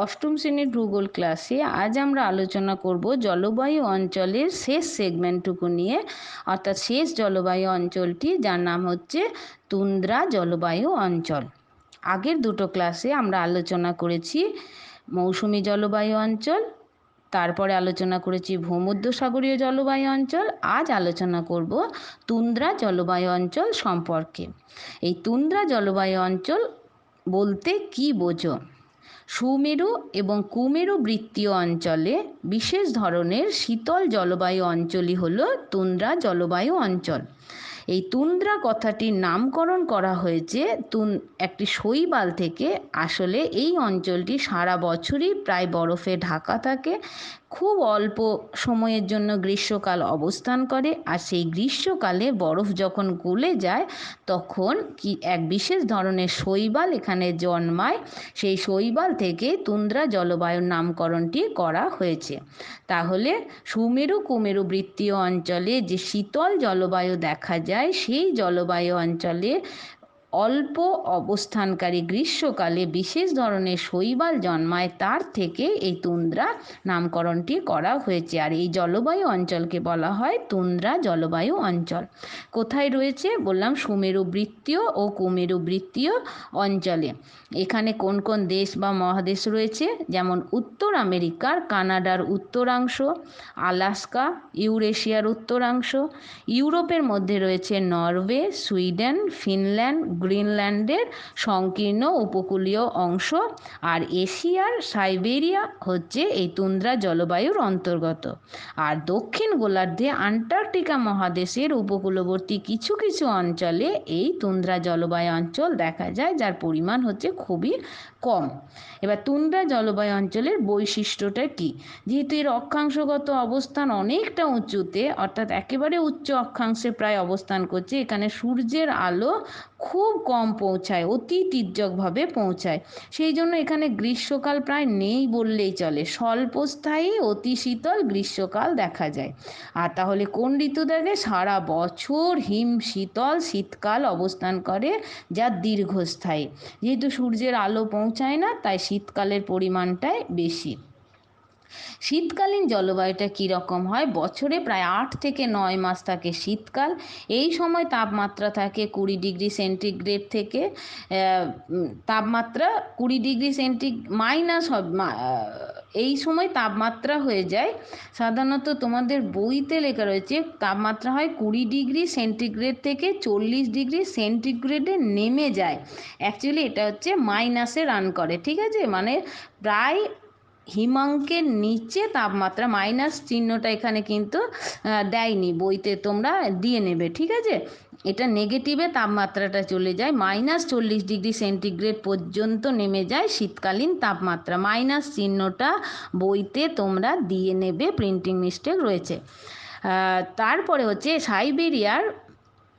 অষ্টম শ্রেণির ভূগোল ক্লাসে আজ আমরা আলোচনা করব জলবায়ু অঞ্চলের শেষ সেগমেন্টটুকু নিয়ে, অর্থাৎ শেষ জলবায়ু অঞ্চলটি, যার নাম হচ্ছে তুন্দ্রা জলবায়ু অঞ্চল। আগের দুটো ক্লাসে আমরা আলোচনা করেছি মৌসুমি জলবায়ু অঞ্চল, তারপরে আলোচনা করেছি ভূমধ্যসাগরীয় জলবায়ু অঞ্চল, আজ আলোচনা করব তুন্দ্রা জলবায়ু অঞ্চল সম্পর্কে। এই তুন্দ্রা জলবায়ু অঞ্চল বলতে কি বোঝো? সুমেরু এবং কুমেরু বৃত্তীয় অঞ্চলে বিশেষ ধরনের শীতল জলবায়ু অঞ্চলই হল তুন্দ্রা জলবায়ু অঞ্চল। এই তুন্দ্রা কথাটির নামকরণ করা হয়েছে তুন, একটি শৈবাল থেকে। আসলে এই অঞ্চলটি সারা বছরই প্রায় বরফে ঢাকা থাকে খুব অল্প সময়ের জন্য গ্রীষ্মকাল অবস্থান করে, আর সেই গ্রীষ্মকালে বরফ যখন গলে যায়, তখন কি এক বিশেষ ধরনের শৈবাল এখানে জন্মায়। সেই শৈবাল থেকে তুন্দ্রা জলবায়ুর নামকরণটি করা হয়েছে। তাহলে সুমেরু কুমেরু বৃত্তীয় অঞ্চলে যে শীতল জলবায়ু দেখা যায়, সেই জলবায়ু অঞ্চলে অল্প অবস্থানকারী গ্রীষ্মকালে বিশেষ ধরনের শৈবাল জন্মায়, তার থেকে এই তুন্দ্রা নামকরণটি করা হয়েছে। আর এই জলবায়ু অঞ্চলকে বলা হয় তুন্দ্রা জলবায়ু অঞ্চল। কোথায় রয়েছে? বললাম সুমেরু বৃত্তীয় ও কুমেরু বৃত্তীয় অঞ্চলে। এখানে কোন কোন দেশ বা মহাদেশ রয়েছে? যেমন উত্তর আমেরিকার কানাডার উত্তরাংশ, আলাস্কা, ইউরেশিয়ার উত্তরাংশ, ইউরোপের মধ্যে রয়েছে নরওয়ে, সুইডেন, ফিনল্যান্ড গ্রিনল্যান্ডের সংকীর্ণ উপকূলীয় অংশ আর এশিয়ার সাইবেরিয়া হচ্ছে এই তুন্দ্রা জলবায়ুর অন্তর্গত। আর দক্ষিণ গোলার্ধে আন্টার্কটিকা মহাদেশের উপকূলবর্তী কিছু কিছু অঞ্চলে এই তুন্দ্রা জলবায়ু অঞ্চল দেখা যায়, যার পরিমাণ হচ্ছে খুবই কম। এবার তুন্দ্রা জলবায়ু অঞ্চলের বৈশিষ্ট্যটা কি? যেহেতু এর অক্ষাংশগত অবস্থান অনেকটা উঁচুতে, অর্থাৎ একেবারে উচ্চ অক্ষাংশে প্রায় অবস্থান করছে, এখানে সূর্যের আলো খুব কম পৌঁছায়, অতি তির্যকভাবে পৌঁছায়। সেই জন্য এখানে গ্রীষ্মকাল প্রায় নেই বললেই চলে, স্বল্পস্থায়ী, অতি শীতল গ্রীষ্মকাল দেখা যায়। আর তাহলে কোন ঋতু দেখে সারা বছর হিম শীতল শীতকাল অবস্থান করে, যা দীর্ঘস্থায়ী? যেহেতু সূর্যের আলো পৌঁছায় না তাই শীতকালের পরিমাণটাই বেশি। শীতকালীন জলবায়ুটা কীরকম হয়? বছরে প্রায় আট থেকে নয় মাস থাকে শীতকাল। এই সময় তাপমাত্রা থাকে কুড়ি ডিগ্রি সেন্টিগ্রেড থেকে তাপমাত্রা কুড়ি ডিগ্রি সেন্টি মাইনাস এই সময় তাপমাত্রা হয়ে যায়। সাধারণত তোমাদের বইতে লেখা রয়েছে, তাপমাত্রা হয় কুড়ি ডিগ্রি সেন্টিগ্রেড থেকে চল্লিশ ডিগ্রি সেন্টিগ্রেডে নেমে যায়। অ্যাকচুয়ালি এটা হচ্ছে মাইনাসে রান করে, ঠিক আছে? মানে প্রায় হিমাঙ্কের নিচে তাপমাত্রা মাইনাস চিহ্নটা এখানে কিন্তু দেয়নি। বইতে তোমরা দিয়ে নেবে, ঠিক আছে? এটা নেগেটিভে তাপমাত্রাটা চলে যায়। মাইনাস চল্লিশ ডিগ্রি সেন্টিগ্রেড পর্যন্ত নেমে যায় শীতকালীন তাপমাত্রা। মাইনাস চিহ্নটা বইতে তোমরা দিয়ে নেবে প্রিন্টিং মিস্টেক রয়েছে। তারপরে হচ্ছে সাইবেরিয়ার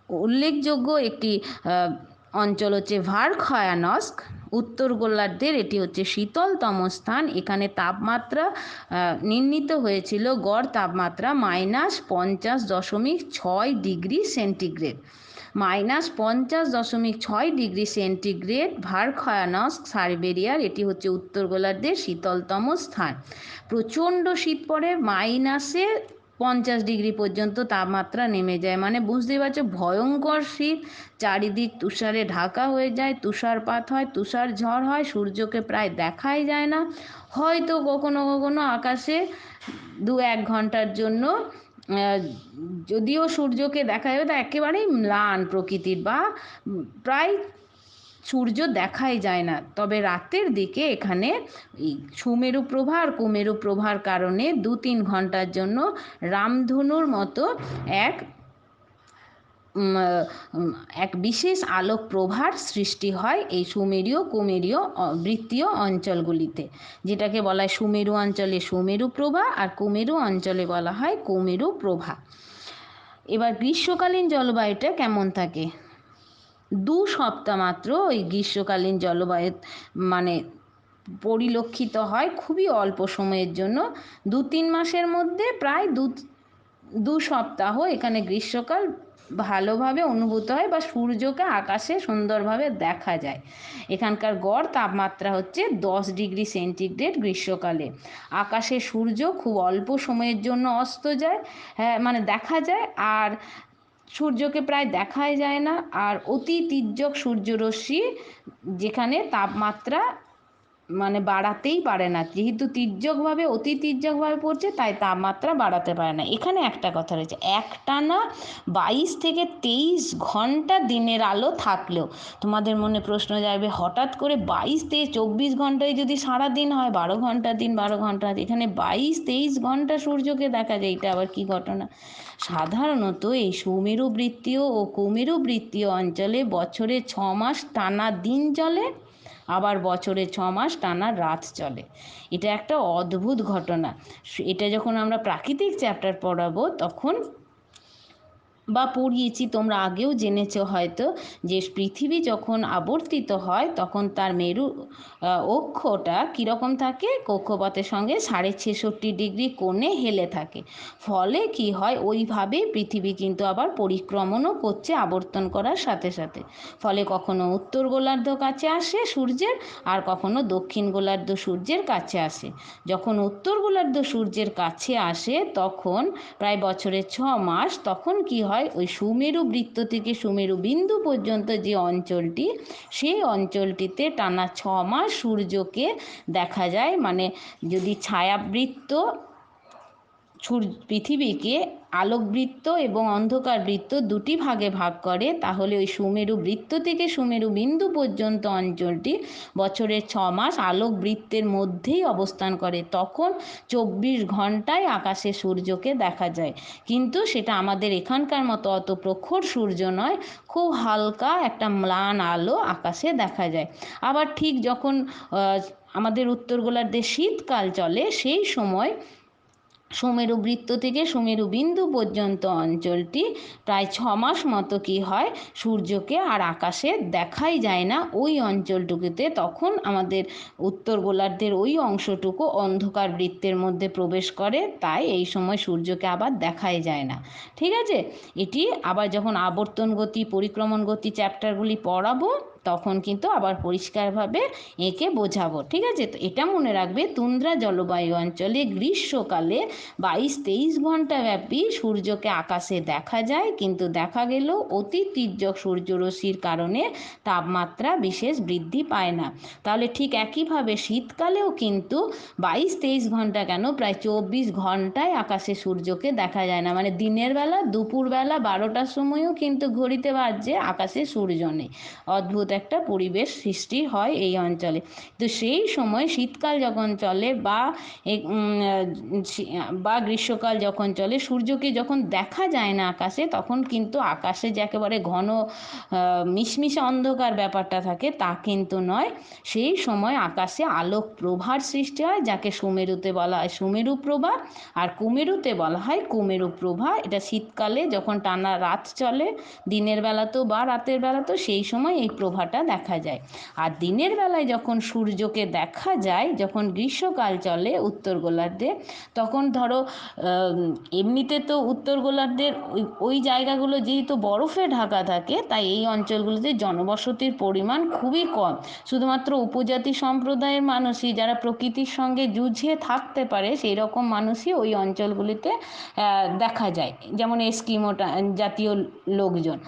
উল্লেখযোগ্য একটি অঞ্চল হচ্ছে ভারখয়ানস্ক উত্তর গোলার্ধের এটি হচ্ছে শীতলতম স্থান। এখানে তাপমাত্রা নির্ণীত হয়েছিল গড় তাপমাত্রা মাইনাস পঞ্চাশ দশমিক ছয় ডিগ্রি সেন্টিগ্রেড। মাইনাস পঞ্চাশ দশমিক ছয় ডিগ্রি সেন্টিগ্রেড ভারখয়ানস্ক সাইবেরিয়ার, এটি হচ্ছে উত্তর গোলার্ধের শীতলতম স্থান। প্রচণ্ড শীত পড়ে মাইনাসে পঞ্চাশ ডিগ্রি পর্যন্ত তাপমাত্রা নেমে যায়। মানে বুঝতেই পারছ, ভয়ঙ্কর শীত। চারিদিক তুষারে ঢাকা হয়ে যায়, তুষারপাত হয়, তুষার ঝড় হয়, সূর্যকে প্রায় দেখাই যায় না। হয়তো কখনো কখনো আকাশে দু এক ঘণ্টার জন্য যদিও সূর্যকে দেখা যাবে তা একেবারেই ম্লান প্রকৃতির বা প্রায় সূর্য দেখাই যায় না। তবে রাতের দিকে এখানে সুমেরু প্রভা আর কুমেরু প্রভার কারণে দু তিন ঘণ্টার জন্য রামধনুর মতো এক এক বিশেষ আলোক প্রভার সৃষ্টি হয় এই সুমেরীয় কুমেরীয় বৃত্তীয় অঞ্চলগুলিতে। যেটাকে বলা হয় সুমেরু অঞ্চলে সুমেরু প্রভা আর কুমেরু অঞ্চলে বলা হয় কুমেরু প্রভা। এবার গ্রীষ্মকালীন জলবায়ুটা কেমন থাকে? দু সপ্তাহ মাত্র ওই গ্রীষ্মকালীন জলবায়ু মানে পরিলক্ষিত হয় খুবই অল্প সময়ের জন্য। দু তিন মাসের মধ্যে প্রায় দু দু সপ্তাহ এখানে গ্রীষ্মকাল ভালোভাবে অনুভূত হয় বা সূর্যকে আকাশে সুন্দরভাবে দেখা যায়। এখানকার গড় তাপমাত্রা হচ্ছে দশ ডিগ্রি সেন্টিগ্রেড গ্রীষ্মকালে। আকাশে সূর্য খুব অল্প সময়ের জন্য অস্ত যায় হ্যাঁ মানে দেখা যায়। আর সূর্যকে প্রায় দেখাই যায় না আর অতি তির্যক সূর্যরশ্মি যেখানে তাপমাত্রা মানে বাড়াতেই পারে না। যেহেতু তির্যকভাবে, অতি তির্যকভাবে পড়ছে, তাই তাপমাত্রা বাড়াতে পারে না। এখানে একটা কথা রয়েছে একটানা বাইশ থেকে তেইশ ঘণ্টা দিনের আলো থাকলেও তোমাদের মনে প্রশ্ন যাবে হঠাৎ করে বাইশ থেকে চব্বিশ ঘন্টায় যদি সারা দিন হয়, বারো ঘণ্টা দিন, বারো ঘণ্টা এখানে বাইশ তেইশ ঘণ্টা সূর্যকে দেখা যায়, এটা আবার কি ঘটনা? সাধারণত এই সুমেরু বৃত্তীয় ও কুমেরু বৃত্তীয় অঞ্চলে বছরে ছ মাস টানা দিন চলে আবার বছরে ছ মাস টানা রাত চলে। এটা একটা অদ্ভুত ঘটনা। এটা যখন আমরা প্রাকৃতিক চ্যাপ্টার পড়াবো, তখন বা পড়িয়েছি, তোমরা আগেও জেনেছ হয়তো যে পৃথিবী যখন আবর্তিত হয়, তখন তার মেরু অক্ষটা কীরকম থাকে? কক্ষপথের সঙ্গে সাড়ে ছেষট্টি ডিগ্রি কোণে হেলে থাকে। ফলে কি হয়? ওইভাবে পৃথিবী কিন্তু আবার পরিক্রমণও করছে, আবর্তন করার সাথে সাথে। ফলে কখনো উত্তর গোলার্ধ কাছে আসে সূর্যের, আর কখনো দক্ষিণ গোলার্ধ সূর্যের কাছে আসে। যখন উত্তর গোলার্ধ সূর্যের কাছে আসে, তখন প্রায় বছরে ছ মাস, তখন কি হয়? হয়, ওই সুমেরু বৃত্ত থেকে সুমেরু বিন্দু পর্যন্ত যে অঞ্চলটি, সেই অঞ্চলটিতে টানা ছ মাস সূর্যকে দেখা যায়। মানে যদি ছায়াবৃত্ত পৃথিবীকে আলোকবৃত্ত এবং অন্ধকার বৃত্ত দুটি ভাগে ভাগ করে, তাহলে ওই সুমেরু বৃত্ত থেকে সুমেরু বিন্দু পর্যন্ত অঞ্চলটি বছরের ছ মাস আলোক বৃত্তের মধ্যেই অবস্থান করে। তখন চব্বিশ ঘন্টায় আকাশে সূর্যকে দেখা যায়। কিন্তু সেটা আমাদের এখানকার মতো অত প্রখর সূর্য নয়, খুব হালকা একটা ম্লান আলো আকাশে দেখা যায়। আবার ঠিক যখন আমাদের উত্তর গোলার্ধে শীতকাল চলে, সেই সময় সুমেরু বৃত্ত থেকে সুমেরু বিন্দু পর্যন্ত অঞ্চলটি প্রায় ছ মাস মতো কি হয় সূর্যকে আর আকাশে দেখাই যায় না। ওই অঞ্চলটুকুতে তখন আমাদের উত্তর গোলার্ধের ওই অংশটুকু অন্ধকার বৃত্তের মধ্যে প্রবেশ করে, তাই এই সময় সূর্যকে আবার দেখাই যায় না। ঠিক আছে? এটি আবার যখন আবর্তন গতি, পরিক্রমণ গতি চ্যাপ্টারগুলি পড়াবো তখন কিন্তু আবার পরিষ্কারভাবে এঁকে বোঝাবো, ঠিক আছে? তো এটা মনে রাখবে তুন্দ্রা জলবায়ু অঞ্চলে গ্রীষ্মকালে বাইশ তেইশ ঘণ্টা ব্যাপী সূর্যকে আকাশে দেখা যায়, কিন্তু দেখা গেলেও অতি তির্যক সূর্যরশ্মির কারণে তাপমাত্রা বিশেষ বৃদ্ধি পায় না। তাহলে ঠিক একইভাবে শীতকালেও কিন্তু বাইশ তেইশ ঘণ্টা কেন? প্রায় চব্বিশ ঘন্টায় আকাশে সূর্যকে দেখা যায় না। মানে দিনের বেলা, দুপুরবেলা, বারোটার সময়ও কিন্তু ঘড়িতে বাজছে, আকাশে সূর্য নেই। অদ্ভুত একটা পরিবেশ সৃষ্টি হয় এই অঞ্চলে। তো সেই সময় শীতকাল যখন চলে বা বা গ্রীষ্মকাল যখন চলে, সূর্যকে যখন দেখা যায় না আকাশে, তখন কিন্তু আকাশে যে একেবারে ঘন মিশমিশে অন্ধকার ব্যাপারটা থাকে তা কিন্তু নয়। সেই সময় আকাশে আলোক প্রভার সৃষ্টি হয়, যাকে সুমেরুতে বলা হয় সুমেরু প্রভা, আর কুমেরুতে বলা হয় কুমেরু প্রভা। এটা শীতকালে যখন টানা রাত চলে, দিনের বেলাতেও বা রাতের বেলাতেও সেই সময় এই প্রভা আবহাওয়াটা দেখা যায়। আর দিনের বেলায় যখন সূর্যকে দেখা যায়, যখন গ্রীষ্মকাল চলে উত্তর গোলার্ধে, তখন ধরো এমনিতে তো উত্তর গোলার্ধের ওই জায়গাগুলো যেহেতু বরফে ঢাকা থাকে, তাই এই অঞ্চলগুলোতে জনবসতির পরিমাণ খুবই কম। শুধুমাত্র উপজাতি সম্প্রদায়ের মানুষই যারা প্রকৃতির সঙ্গে যুঝে থাকতে পারে সেই রকম মানুষই ওই অঞ্চলগুলিতে দেখা যায়। যেমন এস্কিমোটা জাতীয় লোকজন।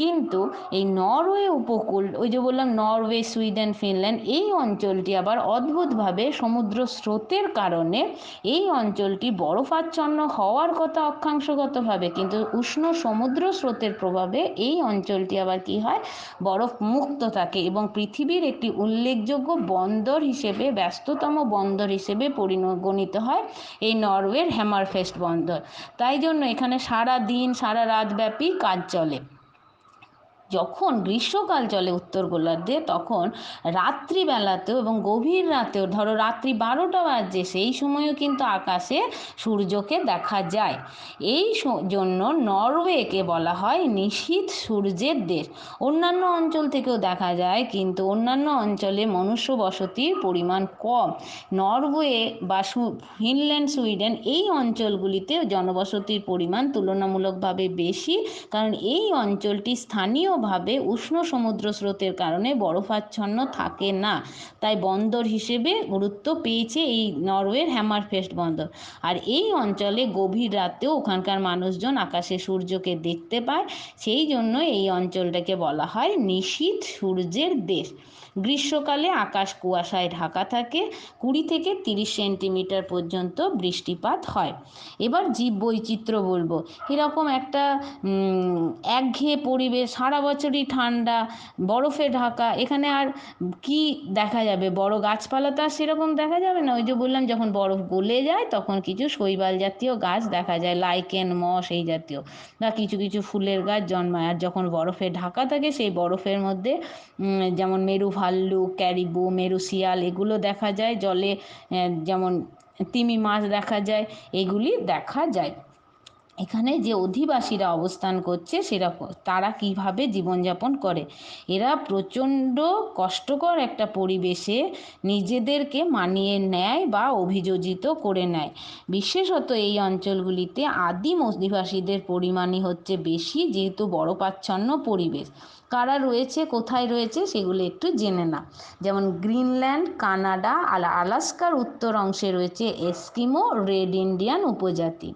কিন্তু এই নরওয়ে উপকূল, ওই যে বললাম নরওয়ে, সুইডেন, ফিনল্যান্ড, এই অঞ্চলটি আবার অদ্ভুতভাবে সমুদ্র স্রোতের কারণে এই অঞ্চলটি বরফাচ্ছন্ন হওয়ার কথা অক্ষাংশগতভাবে। কিন্তু উষ্ণ সমুদ্র স্রোতের প্রভাবে এই অঞ্চলটি আবার কি হয়? বরফ মুক্ত থাকে এবং পৃথিবীর একটি উল্লেখযোগ্য বন্দর হিসেবে, ব্যস্ততম বন্দর হিসেবে পরিগণিত হয় এই নরওয়ের হ্যামারফেস্ট বন্দর। তাই জন্য এখানে সারা দিন, সারা রাত ব্যাপী কাজ চলে। যখন গ্রীষ্মকাল চলে উত্তর গোলার্ধে, তখন রাত্রিবেলাতেও এবং গভীর রাতেও, ধরো রাত্রি বারোটা বাজছে, সেই সময়ও কিন্তু আকাশে সূর্যকে দেখা যায়। এই জন্য নরওয়েকে বলা হয় নিশীথ সূর্যের দেশ। অন্যান্য অঞ্চল থেকেও দেখা যায়, কিন্তু অন্যান্য অঞ্চলে মনুষ্য বসতির পরিমাণ কম। নরওয়ে বা ফিনল্যান্ড, সুইডেন এই অঞ্চলগুলিতে জনবসতির পরিমাণ তুলনামূলকভাবে বেশি, কারণ এই অঞ্চলটি স্থানীয়ভাবে উষ্ণ সমুদ্র স্রোতের কারণে বরফাচ্ছন্ন থাকে না। তাই বন্দর হিসেবে গুরুত্ব পেয়েছে এই নরওয়ের হ্যামারফেস্ট বন্দর। আর এই অঞ্চলে গভীর রাতেও ওখানকার মানুষজন আকাশে সূর্যকে দেখতে পায়। সেই জন্য এই অঞ্চলটাকে বলা হয় নিশীথ সূর্যের দেশ। গ্রীষ্মকালে আকাশ কুয়াশায় ঢাকা থাকে, কুড়ি থেকে তিরিশ সেন্টিমিটার পর্যন্ত বৃষ্টিপাত হয়। এবার জীব বৈচিত্র্য বলব। এরকম একটা একঘেয়ে পরিবেশ, সারা বছরই ঠান্ডা, বরফে ঢাকা, এখানে আর কি দেখা যাবে? বড় গাছপালা তো আর সেরকম দেখা যাবে না। ওই যে বললাম, যখন বরফ গলে যায়, তখন কিছু শৈবাল জাতীয় গাছ দেখা যায়, লাইকেন মস এই জাতীয়, বা কিছু কিছু ফুলের গাছ জন্মায়। আর যখন বরফে ঢাকা থাকে, সেই বরফের মধ্যে যেমন মেরু ভাল্লুক ক্যারিবু মেরুশিয়াল এগুলো দেখা যায়। জলে যেমন তিমি মাছ দেখা যায়, এগুলি দেখা যায়। এখানে যে অধিবাসীরা অবস্থান করছে, সেরা তারা কীভাবে জীবনযাপন করে? এরা প্রচণ্ড কষ্টকর একটা পরিবেশে নিজেদেরকে মানিয়ে নেয় বা অভিযোজিত করে নেয়। বিশেষত এই অঞ্চলগুলিতে আদিম অধিবাসীদের পরিমাণই হচ্ছে বেশি, যেহেতু বরফাচ্ছন্ন পরিবেশ। কারা রয়েছে, কোথায় রয়েছে, সেগুলো একটু জেনে না যেমন গ্রিনল্যান্ড, কানাডা, আলা, আলাস্কার উত্তর অংশে রয়েছে এস্কিমো, রেড ইন্ডিয়ান উপজাতি।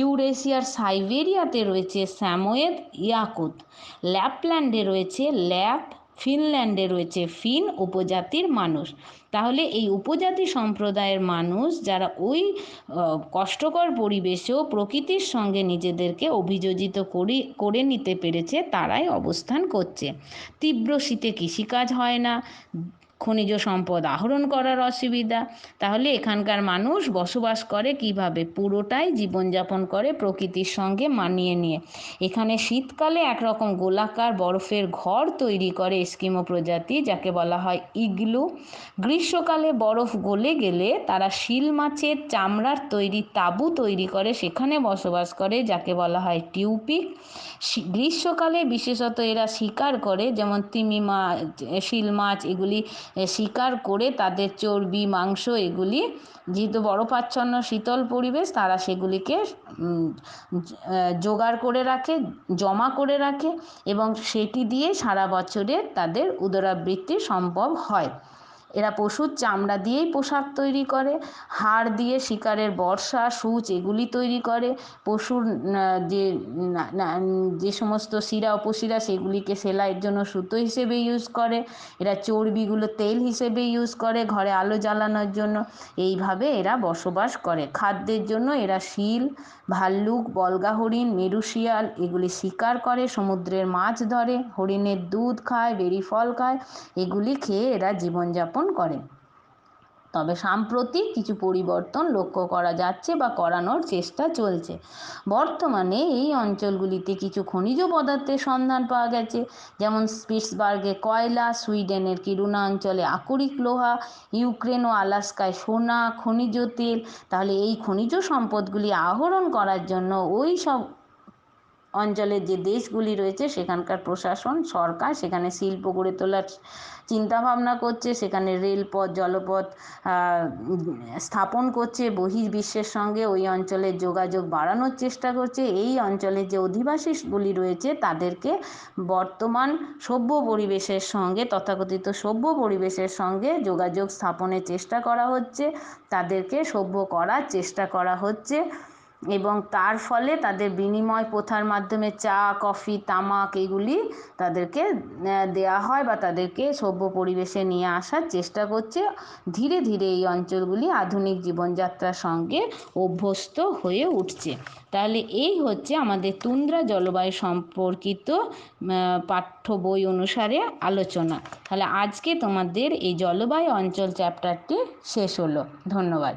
ইউরেশিয়ার সাইবেরিয়াতে রয়েছে স্যামোয়েদ ইয়াকুত, ল্যাপল্যান্ডে রয়েছে ল্যাপ, ফিনল্যান্ডে রয়েছে ফিন উপজাতির মানুষ। তাহলে এই উপজাতি সম্প্রদায়ের মানুষ যারা ওই কষ্টকর পরিবেশেও প্রকৃতির সঙ্গে নিজেদেরকে অভিযোজিত করে করে নিতে পেরেছে, তারাই অবস্থান করছে। তীব্র শীতে কৃষিকাজ হয় না। খনিজ সম্পদ আহরণ করার অসুবিধা। তাহলে এখানকার মানুষ বসবাস করে কীভাবে? পুরোটাই জীবনযাপন করে প্রকৃতির সঙ্গে মানিয়ে নিয়ে। এখানে শীতকালে একরকম গোলাকার বরফের ঘর তৈরি করে এস্কিমো প্রজাতি, যাকে বলা হয় ইগলু। গ্রীষ্মকালে বরফ গলে গেলে তারা শিল মাছের চামড়ার তৈরি তাঁবু তৈরি করে সেখানে বসবাস করে, যাকে বলা হয় টিউপিক। গ্রীষ্মকালে বিশেষত এরা শিকার করে, যেমন তিমি মাছ শিল মাছ, এগুলি শিকার করে তাদের চর্বি, মাংস এগুলি যেহেতু বরফাচ্ছন্ন শীতল পরিবেশ, তারা সেগুলিকে জোগাড় করে রাখে, জমা করে রাখে এবং সেটি দিয়ে সারা বছরের তাদের উদরাবৃত্তি সম্ভব হয়। এরা পশুর চামড়া দিয়েই পোশাক তৈরি করে, হাড় দিয়ে শিকারের বর্ষা, সূচ এগুলি তৈরি করে, পশুর যে যে সমস্ত শিরা উপশিরা সেগুলিকে সেলাইয়ের জন্য সুতো হিসেবে ইউজ করে, এরা চর্বিগুলো তেল হিসেবে ইউজ করে, ঘরে আলো জ্বালানোর জন্য। এইভাবে এরা বসবাস করে। খাদ্যের জন্য এরা শিল ভাল্লুক, বলগা হরিণ, মেরুশিয়াল, এগুলি শিকার করে, সমুদ্রের মাছ ধরে, হরিণের দুধ খায়, বেরি ফল খায়, এগুলি খেয়ে এরা জীবনযাপন করে। তবে সাম্প্রতিক কিছু পরিবর্তন লক্ষ্য করা যাচ্ছে বা করানোর চেষ্টা চলছে। বর্তমানে এই অঞ্চলগুলিতে কিছু খনিজ পদার্থের সন্ধান পাওয়া গেছে, যেমন স্পিটসবার্গে কয়লা, সুইডেনের কিরুনা অঞ্চলে আকরিক লোহা, ইউক্রেন ও আলাস্কায় সোনা, খনিজ তেল। তাহলে এই খনিজ সম্পদগুলি আহরণ করার জন্য ওই সব অঞ্চলের যে দেশগুলি রয়েছে, সেখানকার প্রশাসন, সরকার, সেখানে শিল্প গড়ে তোলার চিন্তাভাবনা করছে, সেখানে রেলপথ, জলপথ স্থাপন করছে, বহির্বিশ্বের সঙ্গে ওই অঞ্চলের যোগাযোগ বাড়ানোর চেষ্টা করছে। এই অঞ্চলের যে অধিবাসীগুলি রয়েছে, তাদেরকে বর্তমান সভ্য পরিবেশের সঙ্গে, তথাকথিত সভ্য পরিবেশের সঙ্গে যোগাযোগ স্থাপনের চেষ্টা করা হচ্ছে। তাদেরকে সভ্য করার চেষ্টা করা হচ্ছে। এবং তার ফলে তাদের বিনিময় প্রথার মাধ্যমে চা, কফি, তামাক এগুলি তাদেরকে দেওয়া হয় বা তাদেরকে সভ্য পরিবেশে নিয়ে আসার চেষ্টা করছে। ধীরে ধীরে এই অঞ্চলগুলি আধুনিক জীবনযাত্রার সঙ্গে অভ্যস্ত হয়ে উঠছে। তাহলে এই হচ্ছে আমাদের তুন্দ্রা জলবায়ু সম্পর্কিত পাঠ্য বই অনুসারে আলোচনা। তাহলে আজকে তোমাদের এই জলবায়ু অঞ্চল চ্যাপ্টারটি শেষ হলো। ধন্যবাদ।